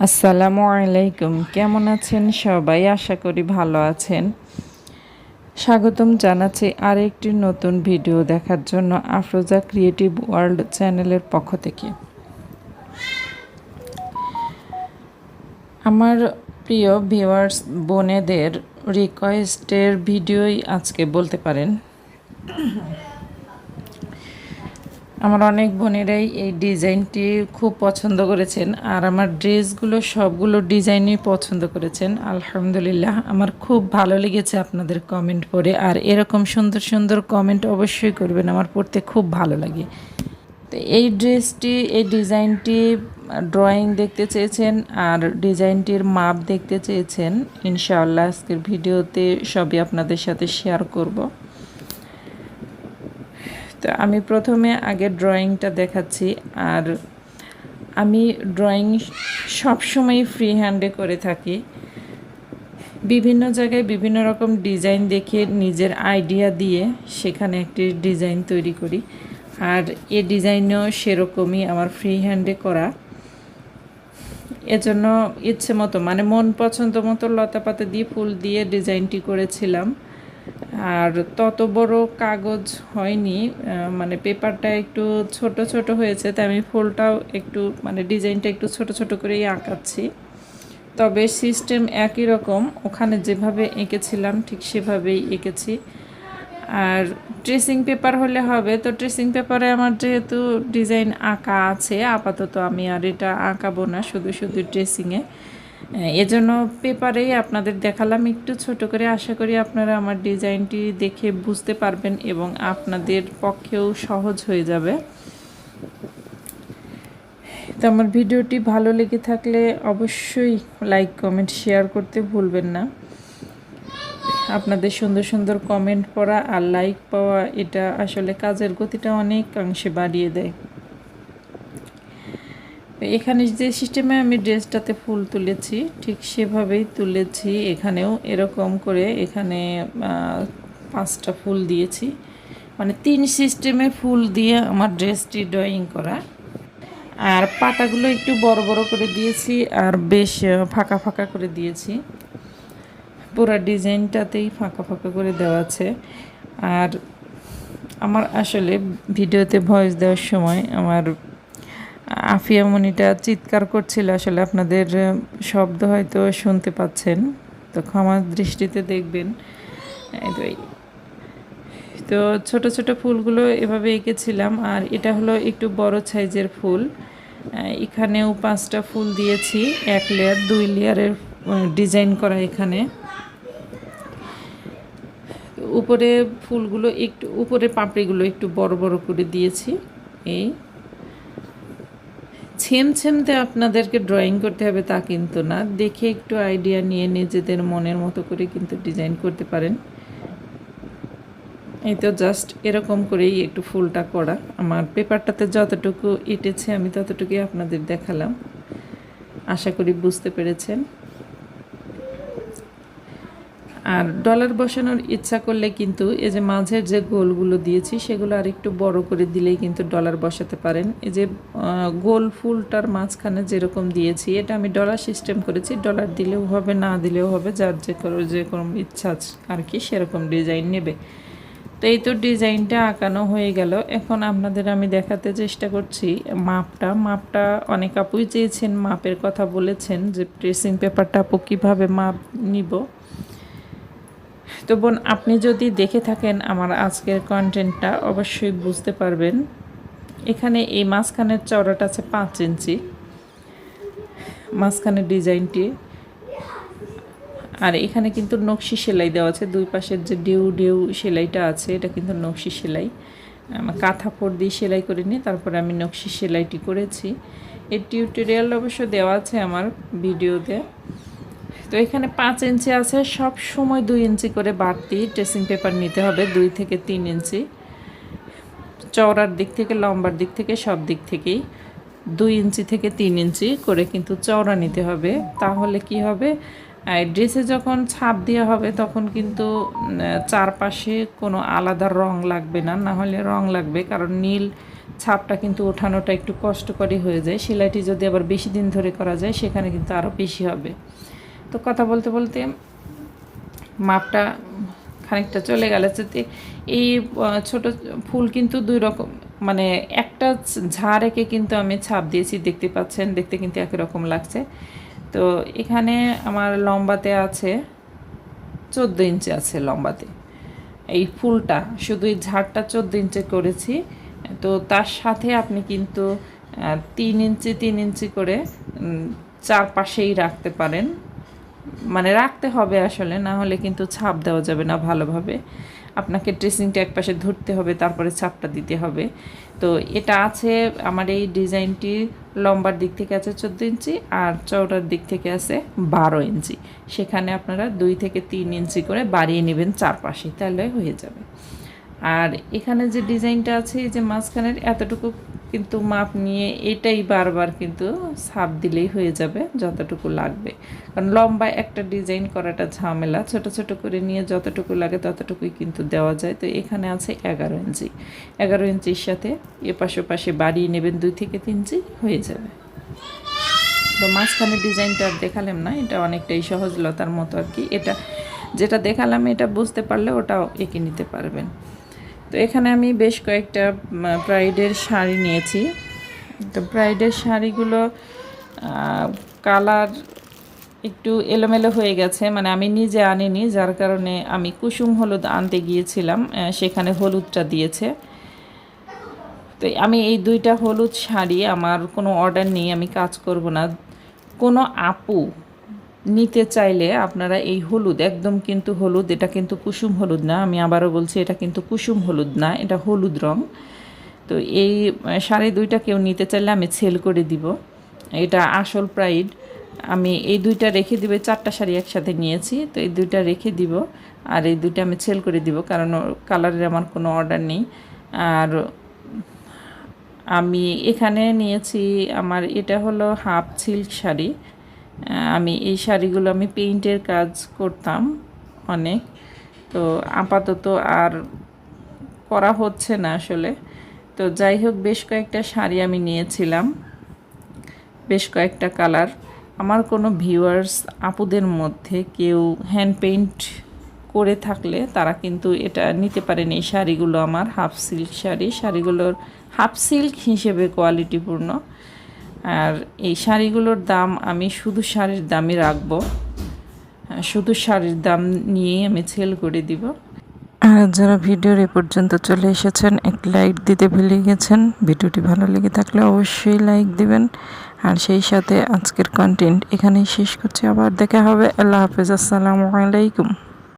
আসসালামু আলাইকুম। কেমন আছেন সবাই? আশা করি ভালো আছেন। স্বাগতম জানাচ্ছি আরেকটি নতুন ভিডিও দেখার জন্য আফরোজা ক্রিয়েটিভ ওয়ার্ল্ড চ্যানেলের পক্ষ থেকে। আমার প্রিয় ভিউয়ার্স, বোনেদের রিকোয়েস্টের ভিডিওই আজকে বলতে পারেন। আমার অনেক বোনেরাই এই ডিজাইনটি খুব পছন্দ করেছেন আর আমার ড্রেসগুলো সবগুলো ডিজাইনই পছন্দ করেছেন। আলহামদুলিল্লাহ, আমার খুব ভালো লেগেছে আপনাদের কমেন্ট পড়ে আর এরকম সুন্দর সুন্দর কমেন্ট অবশ্যই করবেন, আমার পড়তে খুব ভালো লাগে। তো এই ড্রেসটি, এই ডিজাইনটি ড্রয়িং দেখতে চেয়েছেন আর ডিজাইনটির মাপ দেখতে চেয়েছেন। ইনশাআল্লাহ আজকের ভিডিওতে সবই আপনাদের সাথে শেয়ার করব। তো আমি প্রথমে আগে ড্রয়িংটা দেখাচ্ছি, আর আমি ড্রয়িং সবসময় ফ্রি হ্যান্ডে করে থাকি। বিভিন্ন জায়গায় বিভিন্ন রকম ডিজাইন দেখে নিজের আইডিয়া দিয়ে সেখানে একটি ডিজাইন তৈরি করি, আর এ ডিজাইনও সেরকমই আমার ফ্রি হ্যান্ডে করা। এজন্য ইচ্ছে মতো মানে মন পছন্দ মতো লতা পাতা দিয়ে ফুল দিয়ে ডিজাইনটি করেছিলাম। আর তত বড় কাগজ হয়নি মানে পেপারটা একটু ছোট ছোট হয়েছে, তাই আমি ফুলটাও একটু মানে ডিজাইনটা একটু ছোট ছোট করেই আঁকাচ্ছি। তবে সিস্টেম একই রকম, ওখানে যেভাবে এঁকেছিলাম ঠিক সেভাবেই এঁকেছি। আর ট্রেসিং পেপার হলে হবে, তো ট্রেসিং পেপারে আমার যেহেতু ডিজাইন আঁকা আছে, আপাতত আমি আর এটা আঁকাবো না, শুধু শুধু ড্রেসিংয়ে। এজন্য পেপারেই আপনাদের দেখালাম। একটু ছোট করে আশা করি আপনারা আমার ডিজাইনটি দেখে বুঝতে পারবেন এবং আপনাদের পক্ষেও সহজ হয়ে যাবে। তো আমার ভিডিওটি ভালো লেগে থাকলে অবশ্যই লাইক, কমেন্ট, শেয়ার করতে ভুলবেন না। আপনাদের সুন্দর সুন্দর কমেন্ট পড়া আর লাইক পাওয়া এটা আসলে কাজের গতিটা অনেকাংশে বাড়িয়ে দেয়। এখানে যে সিস্টেমে আমি ড্রেসটাতে ফুল তুলেছি, ঠিক সেভাবেই তুলেছি। এখানেও এরকম করে এখানে পাঁচটা ফুল দিয়েছি। মানে তিন সিস্টেমে ফুল দিয়ে আমার ড্রেসটি ড্রয়িং করা। আর পাতাগুলো একটু বড় বড় করে দিয়েছি আর বেশ ফাঁকা ফাঁকা করে দিয়েছি। পুরো ডিজাইনটাতেই ফাঁকা ফাঁকা করে দেওয়া আছে। আর আমার আসলে ভিডিওতে ভয়েস দেওয়ার সময় আমার আফিয়া মনিটা চিৎকার করছিল, আসলে আপনাদের শব্দ হয়তো শুনতে পাচ্ছেন, তো ক্ষমা দৃষ্টিতে দেখবেন। তো ছোট ছোট ফুলগুলো এভাবে এঁকেছিলাম, আর এটা হলো একটু বড় সাইজের ফুল। এখানেও পাঁচটা ফুল দিয়েছি, এক লেয়ার দুই লেয়ারের ডিজাইন করা এখানে। উপরে ফুলগুলো একটু, উপরে পাপড়িগুলো একটু বড় বড় করে দিয়েছি, এই। ছেম ছেমতে আপনাদেরকে ড্রয়িং করতে হবে তা কিন্তু না। দেখে একটু আইডিয়া নিয়ে নিজেদের মনের মতো করে কিন্তু ডিজাইন করতে পারেন। এই তো জাস্ট এরকম করেই একটু ফুলটা করা। আমার পেপারটাতে যতটুকু এটেছে আমি ততটুকুই আপনাদের দেখালাম। আশা করি বুঝতে পেরেছেন। আর ডলার বসানোর ইচ্ছা করলে কিন্তু এই যে মাঝের যে গোলগুলো দিয়েছি, সেগুলো আর একটু বড় করে দিলেই কিন্তু ডলার বসাতে পারেন। এই যে গোল ফুলটার মাঝখানে যেরকম দিয়েছি, এটা আমি ডলার সিস্টেম করেছি ডলার দিলেও হবে, না দিলেও হবে, যার যে কোনো যে কোনো ইচ্ছা আর কি সেরকম ডিজাইন নেবে। তো এই তো ডিজাইনটা আঁকানো হয়ে গেল। এখন আপনাদের আমি দেখাতে চেষ্টা করছি মাপটা। মাপটা অনেক আপুই চেয়েছেন, মাপের কথা বলেছেন যে প্রেসিং পেপারটা আপু কীভাবে মাপ নিব। তো বোন, আপনি যদি দেখে থাকেন আমার আজকের কন্টেন্টটা অবশ্যই বুঝতে পারবেন। এখানে এই মাঝখানের চড়াটা আছে পাঁচ ইঞ্চি। মাঝখানের ডিজাইনটি। আর এখানে কিন্তু নকশি সেলাই দেওয়া আছে। দুই পাশের যে ডিউ ডিউ সেলাইটা আছে, এটা কিন্তু নকশি সেলাই। কাঁথা ফোড় দিয়ে সেলাই করে তারপরে আমি নকশি সেলাইটি করেছি। এই টিউটোরিয়াল অবশ্য দেওয়া আছে আমার ভিডিওতে। তো এখানে পাঁচ ইঞ্চি আছে, সব সময় দুই ইঞ্চি করে বাড়তি ড্রেসিং পেপার নিতে হবে, দুই থেকে তিন ইঞ্চি। চওড়ার দিক থেকে, লম্বার দিক থেকে, সব দিক থেকেই দুই ইঞ্চি থেকে তিন ইঞ্চি করে কিন্তু চওড়া নিতে হবে। তাহলে কি হবে? ড্রেসে যখন ছাপ দেওয়া হবে তখন কিন্তু চারপাশে কোনো আলাদা রং লাগবে না না হলে রং লাগবে, কারণ নীল ছাপটা কিন্তু ওঠানোটা একটু কষ্টকরই হয়ে যায়। সেলাইটি যদি আবার বেশি দিন ধরে করা যায়, সেখানে কিন্তু আরও বেশি হবে। তো কথা বলতে বলতে মাপটা খানিকটা চলে গেল। এই ছোট ফুল কিন্তু দুই রকম মানে একটা ঝাড় এঁকে কিন্তু আমি ছাপ দিয়েছি, দেখতে পাচ্ছেন, দেখতে কিন্তু একই রকম লাগছে। তো এখানে আমার লম্বাতে আছে, চোদ্দ ইঞ্চি আছে লম্বাতে। এই ফুলটা, শুধু এই ঝাড়টা চোদ্দ ইঞ্চি করেছি। তো তার সাথে আপনি কিন্তু তিন ইঞ্চি তিন ইঞ্চি করে চারপাশেই রাখতে পারেন। মানে রাখতে হবে আসলে, না হলে কিন্তু ছাপ দেওয়া যাবে না ভালোভাবে। আপনাকে ড্রেসিংটা এক পাশে ধরতে হবে, তারপরে ছাপটা দিতে হবে। তো এটা আছে আমার এই ডিজাইনটি লম্বার দিক থেকে আছে চোদ্দ ইঞ্চি আর চওড়ার দিক থেকে আছে বারো ইঞ্চি। সেখানে আপনারা দুই থেকে তিন ইঞ্চি করে বাড়িয়ে নেবেন চারপাশে, তাহলে হয়ে যাবে। আর এখানে যে ডিজাইনটা আছে, এই যে মাঝখানের, এতটুকু কিন্তু মাপ নিয়ে এটাই বারবার কিন্তু ছাপ দিলেই হয়ে যাবে যতটুকু লাগবে। কারণ লম্বা একটা ডিজাইন করাটা ঝামেলা, ছোট ছোট করে নিয়ে যতটুকু লাগে ততটুকুই কিন্তু দেওয়া যায়। তো এখানে আছে এগারো ইঞ্চি। এগারো ইঞ্চির সাথে এপাশে পাশে বাড়িয়ে নেবেন দুই থেকে তিন ইঞ্চি, হয়ে যাবে। তো মাঝখানে ডিজাইনটা আর দেখালাম না, এটা অনেকটাই সহজলতার মতো আর কি। এটা যেটা দেখালাম, এটা বুঝতে পারলে ওটাও এঁকে নিতে পারবেন। তো এখানে আমি বেশ কয়েকটা ব্রাইডের শাড়ি নিয়েছি। তো ব্রাইডের শাড়িগুলো কালার একটু এলোমেলো হয়ে গেছে মানে আমি নিজে আনিনি, যার কারণে আমি কুসুম হলুদ আনতে গিয়েছিলাম সেখানে হলুদটা দিয়েছে। তো আমি এই দুইটা হলুদ শাড়ি, আমার কোনো অর্ডার নেই, আমি কাজ করব না। কোনো আপু নিতে চাইলে আপনারা এই হলুদ, একদম কিন্তু হলুদ, এটা কিন্তু কুসুম হলুদ না, আমি আবারও বলছি এটা কিন্তু কুসুম হলুদ না, এটা হলুদ রং। তো এই শাড়ি দুইটা কেউ নিতে চাইলে আমি সেল করে দিব। এটা আসল প্রাইড। আমি এই দুইটা রেখে দিব, চারটা শাড়ি একসাথে নিয়েছি, তো এই দুইটা রেখে দিব আর এই দুইটা আমি সেল করে দিব কারণ কালারের আমার কোনো অর্ডার নেই। আর আমি এখানে নিয়েছি আমার, এটা হলো হাফ সিল্ক শাড়ি। আমি এই শাড়িগুলো আমি পেইন্টের কাজ করতাম অনেক। তো আপাতত আর করা হচ্ছে না আসলে। তো যাই হোক, বেশ কয়েকটা শাড়ি আমি নিয়েছিলাম, বেশ কয়েকটা কালার। আমার কোনো ভিউয়ার্স আপুদের মধ্যে কেউ হ্যান্ড পেইন্ট করে থাকলে তারা কিন্তু এটা নিতে পারেন। এই শাড়িগুলো আমার হাফ সিল্ক শাড়ি। শাড়িগুলোর হাফ সিল্ক হিসেবে কোয়ালিটিপূর্ণ আর এই শাড়িগুলোর দাম আমি শুধু শাড়ির দামই রাখব। শুধু শাড়ির দাম নিয়েই আমি সেল করে দিব। আর যারা ভিডিওর এ পর্যন্ত চলে এসেছেন, এক লাইক দিতে ভুলে গেছেন, ভিডিওটি ভালো লেগে থাকলে অবশ্যই লাইক দিবেন। আর সেই সাথে আজকের কন্টেন্ট এখানেই শেষ করছি। আবার দেখা হবে। আল্লাহ হাফেজ। আসসালামু আলাইকুম।